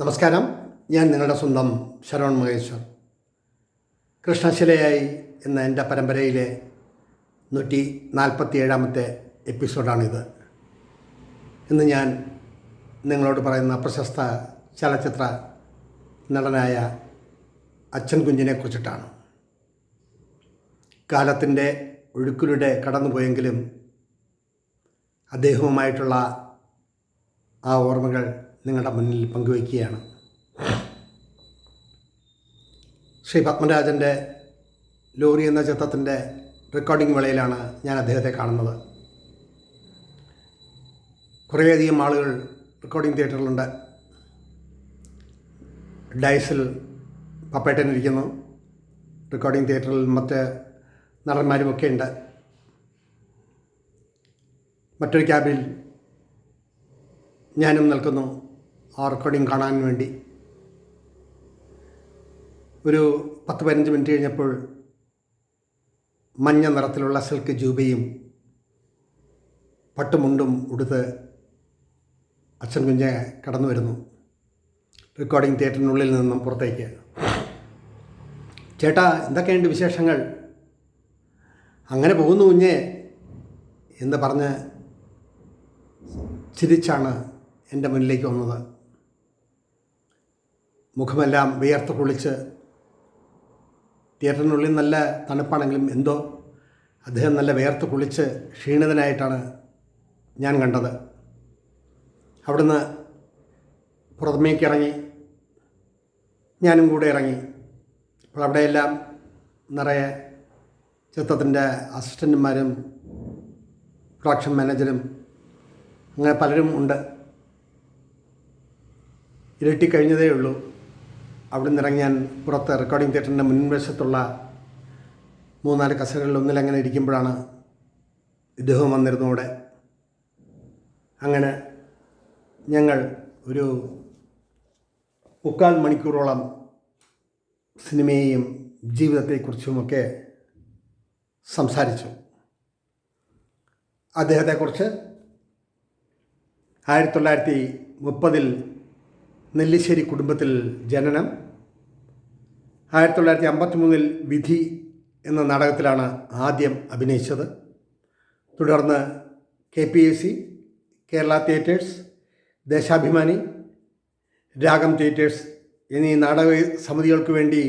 നമസ്കാരം. ഞാൻ നിങ്ങളുടെ സ്വന്തം ശരവൺ മഹേശ്വർ. കൃഷ്ണശിലയായി എന്ന എന്റെ പരമ്പരയിലെ നൂറ്റി നാൽപ്പത്തി ഏഴാമത്തെ എപ്പിസോഡാണിത്. ഇന്ന് ഞാൻ നിങ്ങളോട് പറയുന്ന പ്രശസ്ത ചലച്ചിത്ര നടനായ അച്ഛൻ കുഞ്ഞിനെ കുറിച്ചിട്ടാണ്. കാലത്തിന്റെ ഒഴുക്കിലൂടെ കടന്നുപോയെങ്കിലും അദ്ദേഹവുമായിട്ടുള്ള ആ ഓർമ്മകൾ നിങ്ങളുടെ മുന്നിൽ പങ്കുവയ്ക്കുകയാണ്. ശ്രീ പത്മരാജന്റെ ലോറി എന്ന ചിത്രത്തിന്റെ റെക്കോർഡിംഗ് വേളയിലാണ് ഞാൻ അദ്ദേഹത്തെ കാണുന്നത്. കുറേയധികം ആളുകൾ റെക്കോർഡിംഗ് തിയേറ്ററിലുണ്ട് ഡൈസിൽ പപ്പേട്ടൻ ഇരിക്കുന്നു. റെക്കോർഡിംഗ് തിയേറ്ററിൽ മറ്റ് നടന്മാരുമൊക്കെ ഉണ്ട്. മറ്റൊരു ക്യാബിൽ ഞാനും നിൽക്കുന്നു. ആ റെക്കോർഡിങ് കാണാൻ വേണ്ടി. ഒരു പത്ത് പതിനഞ്ച് മിനിറ്റ് കഴിഞ്ഞപ്പോൾ മഞ്ഞ നിറത്തിലുള്ള സിൽക്ക് ജൂബയും പട്ടുമുണ്ടും ഉടുത്ത് അച്ഛൻ കുഞ്ഞ് കടന്നു വരുന്നു. റെക്കോർഡിംഗ് തിയേറ്ററിനുള്ളിൽ നിന്നും പുറത്തേക്ക്. ചേട്ടാ എന്തൊക്കെയുണ്ട് വിശേഷങ്ങൾ? അങ്ങനെ പോകുന്നു കുഞ്ഞെ എന്ന് പറഞ്ഞ് ചിരിച്ചാണ് എന്റെ മുന്നിലേക്ക് വന്നത്. മുഖമെല്ലാം വിയർത്ത് കുളിച്ച് തിയേറ്ററിനുള്ളിൽ നല്ല തണുപ്പാണെങ്കിലും എന്തോ അദ്ദേഹം നല്ല വിയർത്ത് കുളിച്ച് ക്ഷീണിതനായിട്ടാണ് ഞാൻ കണ്ടത്. അവിടുന്ന് പുറമേക്ക് ഇറങ്ങി ഞാനും കൂടെ ഇറങ്ങി. അപ്പോൾ അവിടെയെല്ലാം നിറയെ ചിത്രത്തിന്റെ അസിസ്റ്റന്റുമാരും പ്രൊഡക്ഷൻ മാനേജരും അങ്ങനെ പലരും ഉണ്ട്. ഇരട്ടി കഴിഞ്ഞതേ ഉള്ളൂ. അവിടെ നിന്ന് ഞാൻ പുറത്ത് റെക്കോർഡിംഗ് തിയേറ്ററിന്റെ മുൻവശത്തുള്ള മൂന്നാൽ കസകളിൽ ഒന്നിൽ അങ്ങനെ ഇരിക്കുമ്പോഴാണ് ഇദ്ദേഹം വന്നിരുന്നു അവിടെ. അങ്ങനെ ഞങ്ങൾ ഒരു മുക്കാൽ മണിക്കൂറോളം സിനിമയെയും ജീവിതത്തെക്കുറിച്ചുമൊക്കെ സംസാരിച്ചു. അദ്ദേഹത്തെക്കുറിച്ച് ആയിരത്തി തൊള്ളായിരത്തി മുപ്പതിൽ നെല്ലിശ്ശേരി കുടുംബത്തിൽ ജനനം. ആയിരത്തി തൊള്ളായിരത്തി അമ്പത്തി മൂന്നിൽ വിധി എന്ന നാടകത്തിലാണ് ആദ്യം അഭിനയിച്ചത്. തുടർന്ന് K P S C Kerala theatres Deshabhimani Ragam theatres എന്നീ നാടക സമിതികൾക്ക് വേണ്ടി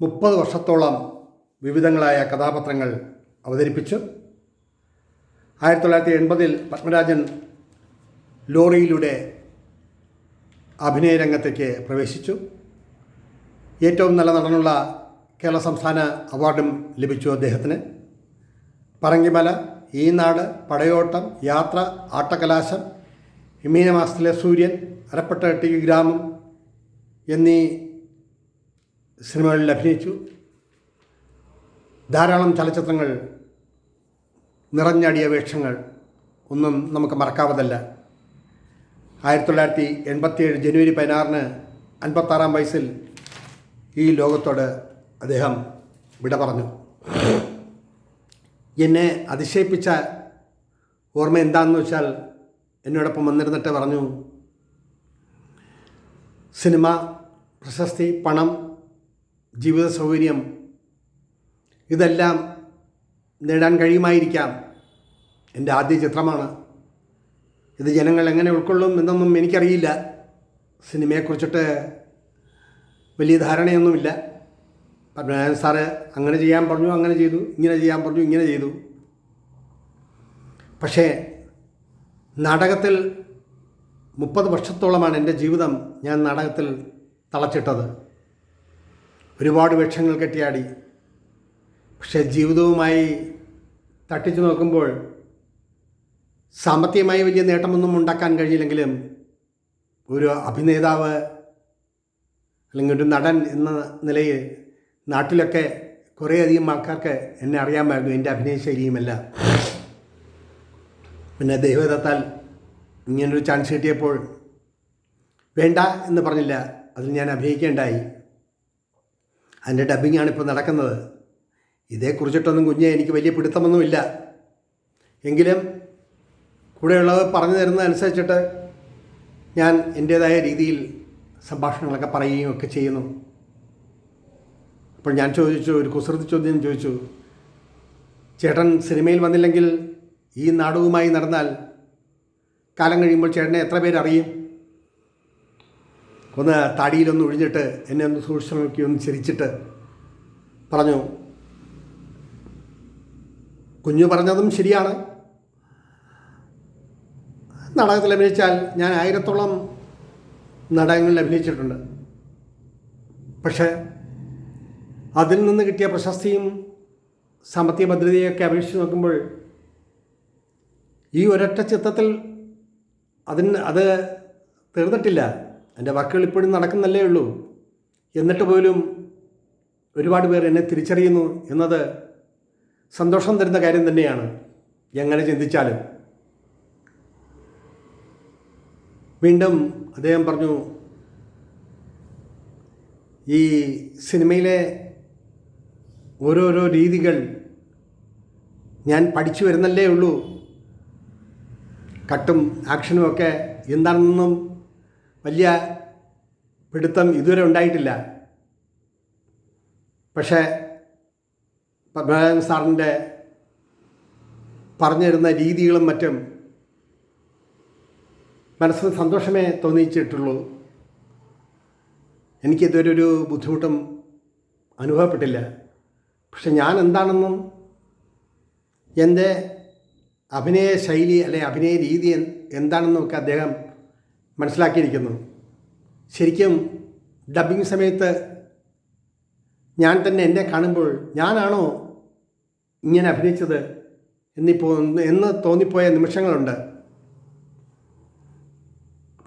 മുപ്പത് വർഷത്തോളം വിവിധങ്ങളായ കഥാപാത്രങ്ങൾ അവതരിപ്പിച്ചു. ആയിരത്തി തൊള്ളായിരത്തി എൺപതിൽ പത്മരാജൻ ലോറിയിലൂടെ അഭിനയ രംഗത്തേക്ക് പ്രവേശിച്ചു. ഏറ്റവും നല്ല നടനുള്ള കേരള സംസ്ഥാന അവാർഡും ലഭിച്ചു അദ്ദേഹത്തിന്. പറങ്കിമല ഈ നാട് പടയോട്ടം യാത്ര ആട്ടകലാശം മീനമാസത്തിലെ സൂര്യൻ അരപ്പെട്ട ടി ഗ്രാമം എന്നീ സിനിമകളിൽ അഭിനയിച്ചു. ധാരാളം ചലച്ചിത്രങ്ങൾ നിറഞ്ഞടിയ വേഷങ്ങൾ ഒന്നും നമുക്ക് മറക്കാവതല്ല. ആയിരത്തി തൊള്ളായിരത്തി എൺപത്തിയേഴ് ജനുവരി പതിനാറിന് അൻപത്താറാം വയസ്സിൽ ഈ ലോകത്തോട് അദ്ദേഹം വിട പറഞ്ഞു. എന്നെ അതിശയിപ്പിച്ച ഓർമ്മ എന്താണെന്ന് വെച്ചാൽ എന്നോടൊപ്പം വന്നിരുന്നിട്ട് പറഞ്ഞു സിനിമ പ്രശസ്തി പണം ജീവിത സൗകര്യം ഇതെല്ലാം നേടാൻ കഴിയുമായിരിക്കാം. എന്റെ ആദ്യ ചിത്രമാണ്. ഇത് ജനങ്ങൾ എങ്ങനെ ഉൾക്കൊള്ളും എന്നൊന്നും എനിക്കറിയില്ല. സിനിമയെക്കുറിച്ചിട്ട് വലിയ ധാരണയൊന്നുമില്ല. പത്മനാഭൻ സാറ് അങ്ങനെ ചെയ്യാൻ പറഞ്ഞു അങ്ങനെ ചെയ്തു ഇങ്ങനെ ചെയ്യാൻ പറഞ്ഞു ഇങ്ങനെ ചെയ്തു. പക്ഷേ നാടകത്തിൽ മുപ്പത് വർഷത്തോളമാണ് എന്റെ ജീവിതം ഞാൻ നാടകത്തിൽ തളച്ചിട്ടത്. ഒരുപാട് വേഷങ്ങൾ കെട്ടിയാടി. പക്ഷേ ജീവിതവുമായി തട്ടിച്ചു നോക്കുമ്പോൾ സാമ്പത്തികമായി വലിയ നേട്ടമൊന്നും ഉണ്ടാക്കാൻ കഴിയില്ലെങ്കിലും ഒരു അഭിനേതാവ് അല്ലെങ്കിൽ ഒരു നടൻ എന്ന നിലയിൽ നാട്ടിലൊക്കെ കുറേയധികം ആൾക്കാർക്ക് എന്നെ അറിയാമായിരുന്നു എന്റെ അഭിനയ ശൈലിയുമല്ല. പിന്നെ ദൈവദത്താൽ ഇങ്ങനൊരു ചാൻസ് കിട്ടിയപ്പോൾ വേണ്ട എന്ന് പറഞ്ഞില്ല അതിൽ ഞാൻ അഭിനയിക്കേണ്ടായി. അതിന്റെ ഡബിങ്ങാണ് ഇപ്പോൾ നടക്കുന്നത്. ഇതേക്കുറിച്ചിട്ടൊന്നും കുഞ്ഞെ എനിക്ക് വലിയ പിടുത്തമൊന്നുമില്ല. എങ്കിലും കൂടെയുള്ളവർ പറഞ്ഞു തരുന്നതനുസരിച്ചിട്ട് ഞാൻ എന്റേതായ രീതിയിൽ സംഭാഷണങ്ങളൊക്കെ പറയുകയും ഒക്കെ ചെയ്യുന്നു. അപ്പോൾ ഞാൻ ചോദിച്ചു ഒരു കുസൃതി ചോദ്യം ചോദിച്ചു. ചേട്ടൻ സിനിമയിൽ വന്നില്ലെങ്കിൽ ഈ നാടകവുമായി നടന്നാൽ കാലം കഴിയുമ്പോൾ ചേട്ടനെ എത്ര പേരറിയും ഒന്ന് താടിയിലൊന്ന് ഒഴിഞ്ഞിട്ട് എന്നെ ഒന്ന് സൂക്ഷിച്ചു നോക്കി ഒന്ന് ചിരിച്ചിട്ട് പറഞ്ഞു കുഞ്ഞു പറഞ്ഞതും ശരിയാണ്. നാടകത്തിൽ അഭിനയിച്ചാൽ ഞാൻ ആയിരത്തോളം നാടകങ്ങളിൽ അഭിനയിച്ചിട്ടുണ്ട്. പക്ഷേ അതിൽ നിന്ന് കിട്ടിയ പ്രശസ്തിയും സാമ്പത്തിക ഭദ്രതയൊക്കെ അപേക്ഷിച്ച് നോക്കുമ്പോൾ ഈ ഒരൊറ്റ ചിത്രത്തിൽ അതിന് അത് തീർന്നിട്ടില്ല. എന്റെ വാക്കുകൾ ഇപ്പോഴും നടക്കുന്നല്ലേ ഉള്ളൂ. എന്നിട്ട് പോലും ഒരുപാട് പേർ എന്നെ തിരിച്ചറിയുന്നു എന്നത് സന്തോഷം തരുന്ന കാര്യം തന്നെയാണ്. എങ്ങനെ ചിന്തിച്ചാലും. വീണ്ടും അദ്ദേഹം പറഞ്ഞു ഈ സിനിമയിലെ ഓരോരോ രീതികൾ ഞാൻ പഠിച്ചു വരുന്നല്ലേ ഉള്ളൂ. കട്ടും ആക്ഷനും ഒക്കെ എന്താണെന്നും വലിയ പിടുത്തം ഇതുവരെ ഉണ്ടായിട്ടില്ല. പക്ഷേ പത്മനാഭൻ സാറിന്റെ പറഞ്ഞു തരുന്ന രീതികളും മറ്റും മനസ്സിന് സന്തോഷമേ തോന്നിച്ചിട്ടുള്ളൂ. എനിക്കിതുവരെ ഒരു ബുദ്ധിമുട്ടും അനുഭവപ്പെട്ടില്ല. പക്ഷെ ഞാൻ എന്താണെന്നും എന്റെ അഭിനയ ശൈലി അല്ലെ അഭിനയ രീതി എൻ- എന്താണെന്നും ഒക്കെ അദ്ദേഹം മനസ്സിലാക്കിയിരിക്കുന്നു. ശരിക്കും ഡബിങ് സമയത്ത് ഞാൻ തന്നെ എന്നെ കാണുമ്പോൾ ഞാനാണോ ഇങ്ങനെ അഭിനയിച്ചത് എന്നിപ്പോൾ എന്ന് തോന്നിപ്പോയ നിമിഷങ്ങളുണ്ട്.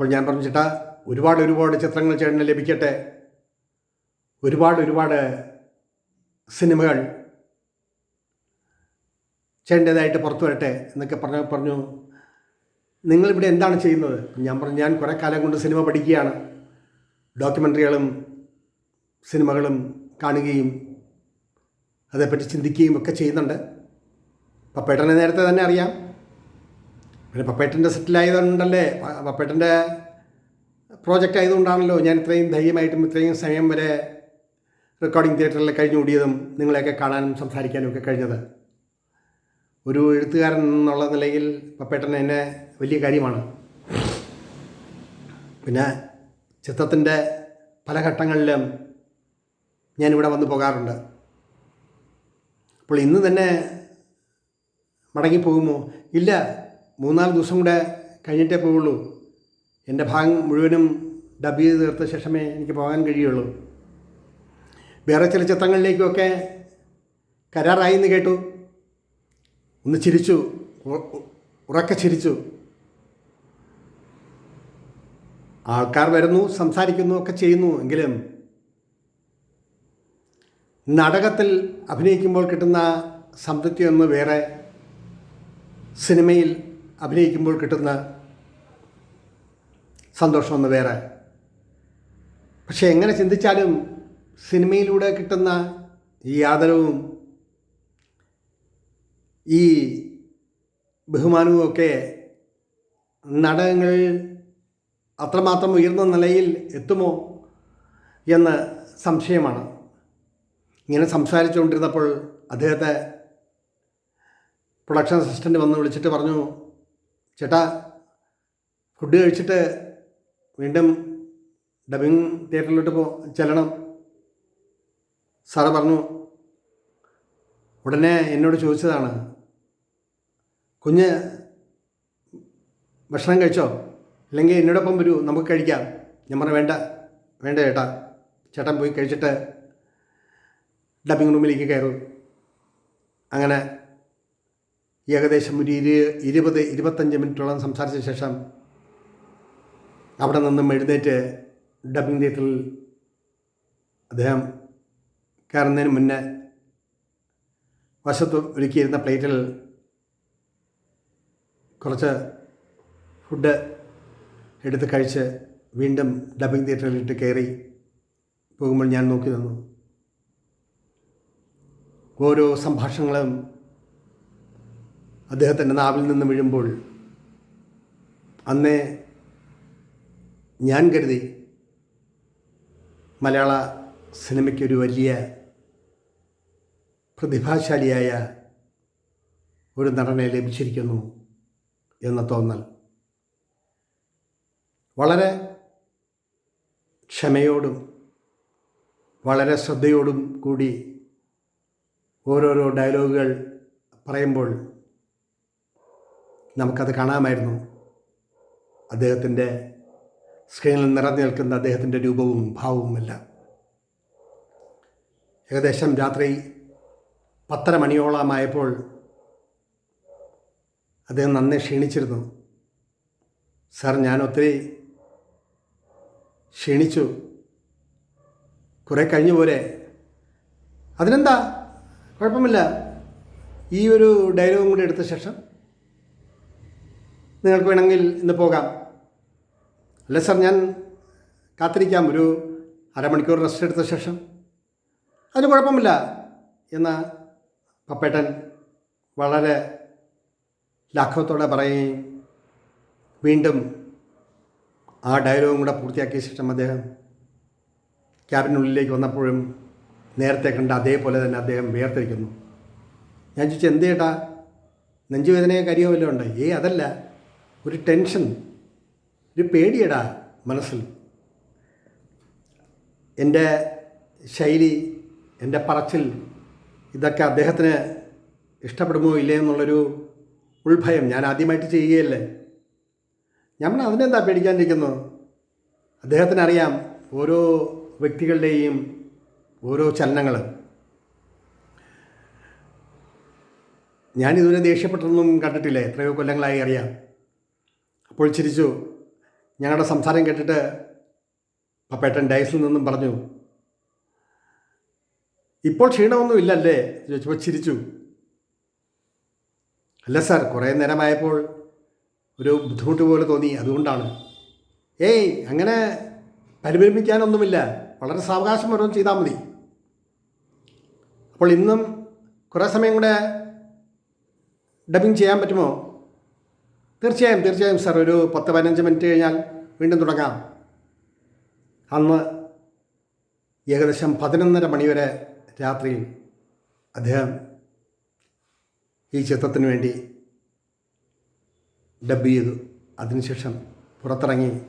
അപ്പോൾ ഞാൻ പറഞ്ഞു ചേട്ടാ ഒരുപാട് ഒരുപാട് ചിത്രങ്ങൾ ചേട്ടന് ലഭിക്കട്ടെ. ഒരുപാട് ഒരുപാട് സിനിമകൾ ചേട്ടന്റേതായിട്ട് പുറത്തു വരട്ടെ എന്നൊക്കെ പറഞ്ഞ പറഞ്ഞു നിങ്ങളിവിടെ എന്താണ് ചെയ്യുന്നത്? ഞാൻ പറഞ്ഞു ഞാൻ കുറേ കാലം കൊണ്ട് സിനിമ പഠിക്കുകയാണ്. ഡോക്യുമെന്ററികളും സിനിമകളും കാണുകയും അതേപ്പറ്റി ചിന്തിക്കുകയും ഒക്കെ ചെയ്യുന്നുണ്ട്. പപ്പേട്ടനെ നേരത്തെ തന്നെ അറിയാം. പിന്നെ പപ്പേട്ടന്റെ സെറ്റിലായതുകൊണ്ടല്ലേ പപ്പേട്ടന്റെ പ്രോജക്റ്റ് ആയതുകൊണ്ടാണല്ലോ ഞാൻ ഇത്രയും ധൈര്യമായിട്ടും ഇത്രയും സമയം വരെ റെക്കോർഡിംഗ് തിയേറ്ററിൽ കഴിഞ്ഞു കഴിഞ്ഞുകൂടിയതും നിങ്ങളെയൊക്കെ കാണാനും സംസാരിക്കാനും ഒക്കെ കഴിഞ്ഞത്. ഒരു എഴുത്തുകാരൻ എന്നുള്ള നിലയിൽ പപ്പേട്ടൻ എന്നെ വലിയ കാര്യമാണ്. പിന്നെ ചിത്രത്തിന്റെ പല ഘട്ടങ്ങളിലും ഞാനിവിടെ വന്നു പോകാറുണ്ട്. അപ്പോൾ ഇന്ന് തന്നെ മടങ്ങിപ്പോകുമോ? ഇല്ല. മൂന്നാൽ ദിവസം കൂടെ കഴിഞ്ഞിട്ടേ പോവുള്ളൂ. എന്റെ ഭാഗം മുഴുവനും ഡബ് ചെയ്ത് തീർത്ത ശേഷമേ എനിക്ക് പോകാൻ കഴിയുള്ളൂ. വേറെ ചില ചിത്രങ്ങളിലേക്കുമൊക്കെ കരാറായി എന്ന് കേട്ടു. ഒന്ന് ചിരിച്ചു. ഉറക്കെ ചിരിച്ചു. ആൾക്കാർ വരുന്നു സംസാരിക്കുന്നു ഒക്കെ ചെയ്യുന്നു എങ്കിലും നാടകത്തിൽ അഭിനയിക്കുമ്പോൾ കിട്ടുന്ന സംതൃപ്തി ഒന്ന് വേറെ. സിനിമയിൽ അഭിനയിക്കുമ്പോൾ കിട്ടുന്ന സന്തോഷമൊന്ന് വേറെ. പക്ഷെ എങ്ങനെ ചിന്തിച്ചാലും സിനിമയിലൂടെ കിട്ടുന്ന ഈ ആദരവും ഈ ബഹുമാനവും ഒക്കെ നാടകങ്ങൾ അത്രമാത്രം ഉയർന്ന നിലയിൽ എത്തുമോ എന്ന് സംശയമാണ്. ഇങ്ങനെ സംസാരിച്ചുകൊണ്ടിരുന്നപ്പോൾ അദ്ദേഹത്തെ പ്രൊഡക്ഷൻ അസിസ്റ്റന്റ് വന്ന് വിളിച്ചിട്ട് പറഞ്ഞു ചേട്ടാ ഫുഡ് കഴിച്ചിട്ട് വീണ്ടും ഡബിങ് തിയേറ്ററിലോട്ട് പോ ചെല്ലണം. സാറ് പറഞ്ഞു ഉടനെ എന്നോട് ചോദിച്ചതാണ്. കുഞ്ഞ് ഭക്ഷണം കഴിച്ചോ? അല്ലെങ്കിൽ എന്നോടൊപ്പം വരൂ നമുക്ക് കഴിക്കാം. ഞാൻ പറഞ്ഞു വേണ്ട വേണ്ട ചേട്ടാ. ചേട്ടൻ പോയി കഴിച്ചിട്ട് ഡബിങ് റൂമിലേക്ക് കയറും. അങ്ങനെ ഏകദേശം ഒരു ഇരു ഇരുപത് ഇരുപത്തഞ്ച് മിനിറ്റോളം സംസാരിച്ച ശേഷം അവിടെ നിന്നും എഴുന്നേറ്റ് ഡബിങ് തിയേറ്ററിൽ അദ്ദേഹം കയറുന്നതിന് മുന്നേ വശത്ത് ഒരുക്കിയിരുന്ന പ്ലേറ്റിൽ കുറച്ച് ഫുഡ് എടുത്ത് കഴിച്ച് വീണ്ടും ഡബിങ് തിയേറ്ററിലിട്ട് കയറി പോകുമ്പോൾ ഞാൻ നോക്കി നിന്നു. ഓരോ സംഭാഷണങ്ങളും അദ്ദേഹത്തിന്റെ നാവിൽ നിന്ന് വീഴുമ്പോൾ അന്നേ ഞാൻ കരുതി മലയാള സിനിമയ്ക്കൊരു വലിയ പ്രതിഭാശാലിയായ ഒരു നടനെ ലഭിച്ചിരിക്കുന്നു എന്ന തോന്നൽ. വളരെ ക്ഷമയോടും വളരെ ശ്രദ്ധയോടും കൂടി ഓരോരോ ഡയലോഗുകൾ പറയുമ്പോൾ നമുക്കത് കാണാമായിരുന്നു. അദ്ദേഹത്തിന്റെ സ്ക്രീനിൽ നിറഞ്ഞു നിൽക്കുന്ന അദ്ദേഹത്തിന്റെ രൂപവും ഭാവവും എല്ലാം. ഏകദേശം രാത്രി പത്തര മണിയോളമായപ്പോൾ അദ്ദേഹം നന്നേ ക്ഷീണിച്ചിരുന്നു. സാർ ഞാൻ ഒത്തിരി ക്ഷീണിച്ചു. കുറേ കഴിഞ്ഞു പോലെ അതിനെന്താ? കുഴപ്പമില്ല. ഈ ഒരു ഡയലോഗും കൂടി എടുത്ത ശേഷം നിങ്ങൾക്ക് വേണമെങ്കിൽ ഇന്ന് പോകാം. അല്ല സാർ? ഞാൻ കാത്തിരിക്കാം. ഒരു അരമണിക്കൂർ റെസ്റ്റ് എടുത്ത ശേഷം. അതിന് കുഴപ്പമില്ല. എന്ന പപ്പേട്ടൻ വളരെ ലാഘവത്തോടെ പറയുകയും വീണ്ടും ആ ഡയലോഗും കൂടെ പൂർത്തിയാക്കിയ ശേഷം അദ്ദേഹം ക്യാബിനുള്ളിലേക്ക് വന്നപ്പോഴും നേരത്തെ കണ്ട അതേപോലെ തന്നെ അദ്ദേഹം വേർതിരിക്കുന്നു. ഞാൻ ചോദിച്ചു എന്ത് ചേട്ടാ? നെഞ്ചുവേദനയോ കരിയോ വല്ലതും ഉണ്ട്? ഏ അതല്ല. ഒരു ടെൻഷൻ ഒരു പേടിയടാ മനസ്സിൽ. എന്റെ ശൈലി എന്റെ പറച്ചിൽ ഇതൊക്കെ അദ്ദേഹത്തിന് ഇഷ്ടപ്പെടുമോ ഇല്ലേ എന്നുള്ളൊരു ഉൾഭയം ഞാൻ ആദ്യമായിട്ട് ചെയ്യുകയല്ലേ? പറഞ്ഞു അതിനെന്താ പേടിക്കാണ്ടിരിക്കുന്നു? അദ്ദേഹത്തിനറിയാം ഓരോ വ്യക്തികളുടെയും ഓരോ ചലനങ്ങൾ ഞാനിതുവരെ ദേഷ്യപ്പെട്ടൊന്നും കണ്ടിട്ടില്ല എത്രയോ കൊല്ലങ്ങളായി അറിയാം. അപ്പോൾ ചിരിച്ചു. ഞങ്ങളുടെ സംസാരം കേട്ടിട്ട് പപ്പേട്ടൻ ഡയസിൽ നിന്നും പറഞ്ഞു ഇപ്പോൾ ക്ഷീണമൊന്നും ഇല്ലല്ലേ ചോദിച്ചപ്പോൾ ചിരിച്ചു. അല്ല സാർ കുറേ നേരമായപ്പോൾ ഒരു ബുദ്ധിമുട്ട് പോലെ തോന്നി അതുകൊണ്ടാണ്. ഏയ് അങ്ങനെ പരിഭ്രമിക്കാനൊന്നുമില്ല വളരെ സാവകാശം ഓരോന്ന് ചെയ്താൽ മതി. അപ്പോൾ ഇന്നും കുറേ സമയം കൂടെ ഡബിങ് ചെയ്യാൻ പറ്റുമോ? തീർച്ചയായും തീർച്ചയായും സാർ. ഒരു പത്ത് പതിനഞ്ച് മിനിറ്റ് കഴിഞ്ഞാൽ വീണ്ടും തുടങ്ങാം. അന്ന് ഏകദേശം പതിനൊന്നര മണിവരെ രാത്രിയിൽ അദ്ദേഹം ഈ ചിത്രത്തിന് വേണ്ടി ഡബ് ചെയ്തു. അതിനുശേഷം പുറത്തിറങ്ങി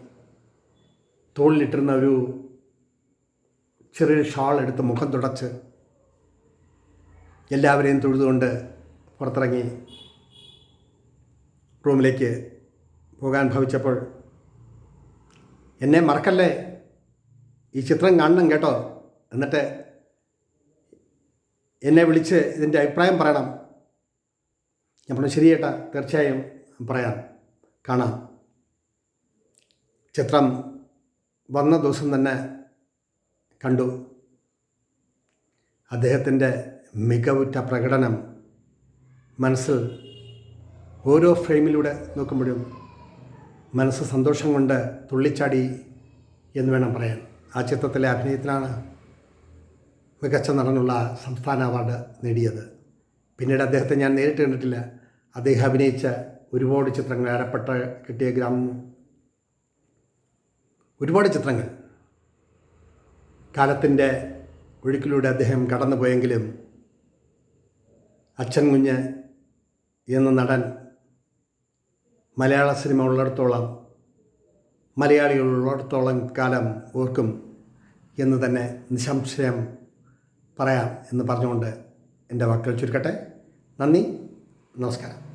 തോളിലിട്ടിരുന്ന ഒരു ചെറിയൊരു ഷാൾ എടുത്ത് മുഖം തുടച്ച് എല്ലാവരെയും തൊഴുതുകൊണ്ട് പുറത്തിറങ്ങി. റൂമിലേക്ക് പോകാൻ ഭവിച്ചപ്പോൾ എന്നെ മറക്കല്ലേ? ഈ ചിത്രം കാണണം കേട്ടോ. എന്നിട്ട് എന്നെ വിളിച്ച് ഇതിന്റെ അഭിപ്രായം പറയണം. ഞാൻ പറഞ്ഞു ശരി ചേട്ടാ തീർച്ചയായും പറയാം. കാണാം. ചിത്രം വന്ന ദിവസം തന്നെ കണ്ടു. അദ്ദേഹത്തിന്റെ മികവുറ്റ പ്രകടനം മനസ്സിൽ ഓരോ ഫ്രെയിമിലൂടെ നോക്കുമ്പോഴും മനസ്സ് സന്തോഷം കൊണ്ട് തുള്ളിച്ചാടി എന്ന് വേണം പറയാൻ. ആ ചിത്രത്തിലെ അഭിനയത്തിലാണ് മികച്ച നടനുള്ള സംസ്ഥാന അവാർഡ് നേടിയത്. പിന്നീട് അദ്ദേഹത്തെ ഞാൻ നേരിട്ട് കണ്ടിട്ടില്ല. അദ്ദേഹം അഭിനയിച്ച ഒരുപാട് ചിത്രങ്ങൾ അരപ്പെട്ട കിട്ടിയ ഗ്രാമം ഒരുപാട് ചിത്രങ്ങൾ. കാലത്തിന്റെ ഒഴുക്കിലൂടെ അദ്ദേഹം കടന്നുപോയെങ്കിലും അച്ഛൻ കുഞ്ഞ് എന്ന നടൻ മലയാള സിനിമ ഉള്ളിടത്തോളം മലയാളികൾ ഉള്ളിടത്തോളം കാലം ഓർക്കും എന്ന് തന്നെ നിസംശയം പറയാം എന്ന് പറഞ്ഞുകൊണ്ട് എന്റെ വാക്കുകൾ ചുരുക്കട്ടെ. നന്ദി. നമസ്കാരം.